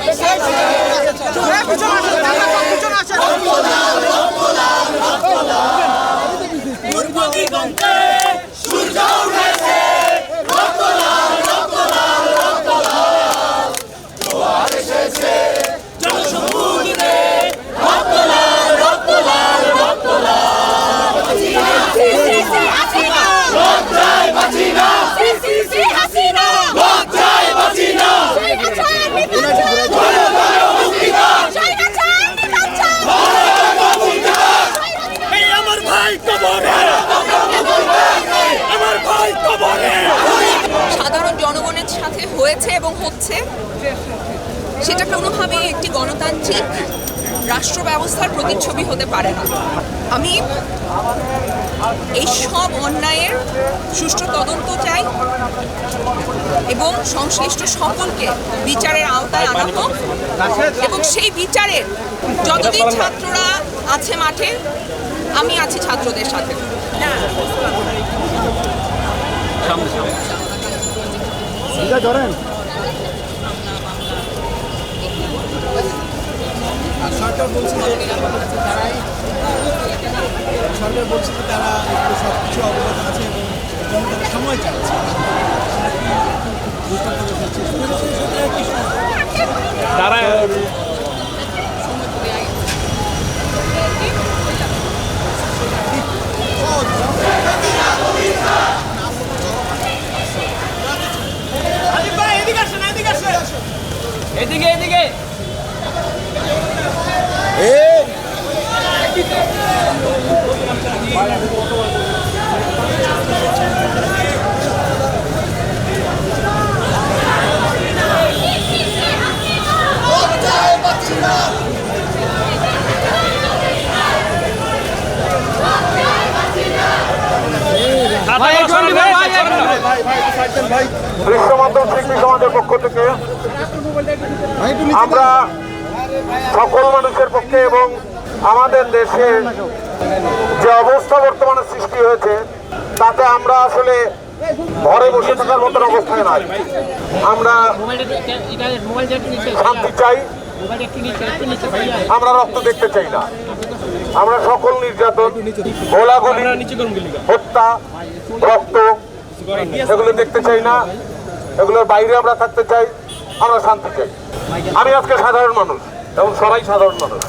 পিছনে সেটা কোনোভাবেই একটি গণতান্ত্রিক রাষ্ট্র ব্যবস্থার প্রতিচ্ছবি হতে পারে না। আমি এই সব অন্যায়ের সুষ্ঠু তদন্ত চাই এবং সংশ্লিষ্ট সকলকে বিচারের আওতায় আনা হোক এবং সেই বিচারের যতদিন ছাত্ররা আছে মাঠে আমি আছি ছাত্রদের সাথে। সরকার বলছে যে তারাই সরকার বলছে যে তারা একটু সব কিছু অবগত আছে এবং জন্য তারা সময় চাচ্ছে এদিকে এদিকে। বিশ্ব মাধ্যম শিল্পী সমাজের পক্ষ থেকে আমরা সকল মানুষের পক্ষে এবং আমাদের দেশে যে অবস্থা বর্তমানে সৃষ্টি হয়েছে, তাতে আমরা আসলে ঘরে বসে থাকার মতন অবস্থায় নাই। আমরা শান্তি চাই। আমরা রক্ত দেখতে চাই না। আমরা সকল নির্যাতন, গোলাগুলি, হত্যা, রক্ত, এগুলো দেখতে চাই না। এগুলোর বাইরে আমরা থাকতে চাই। আমরা শান্তি চাই। আমি আজকে সাধারণ মানুষ এবং সবাই সাধারণ মানুষ।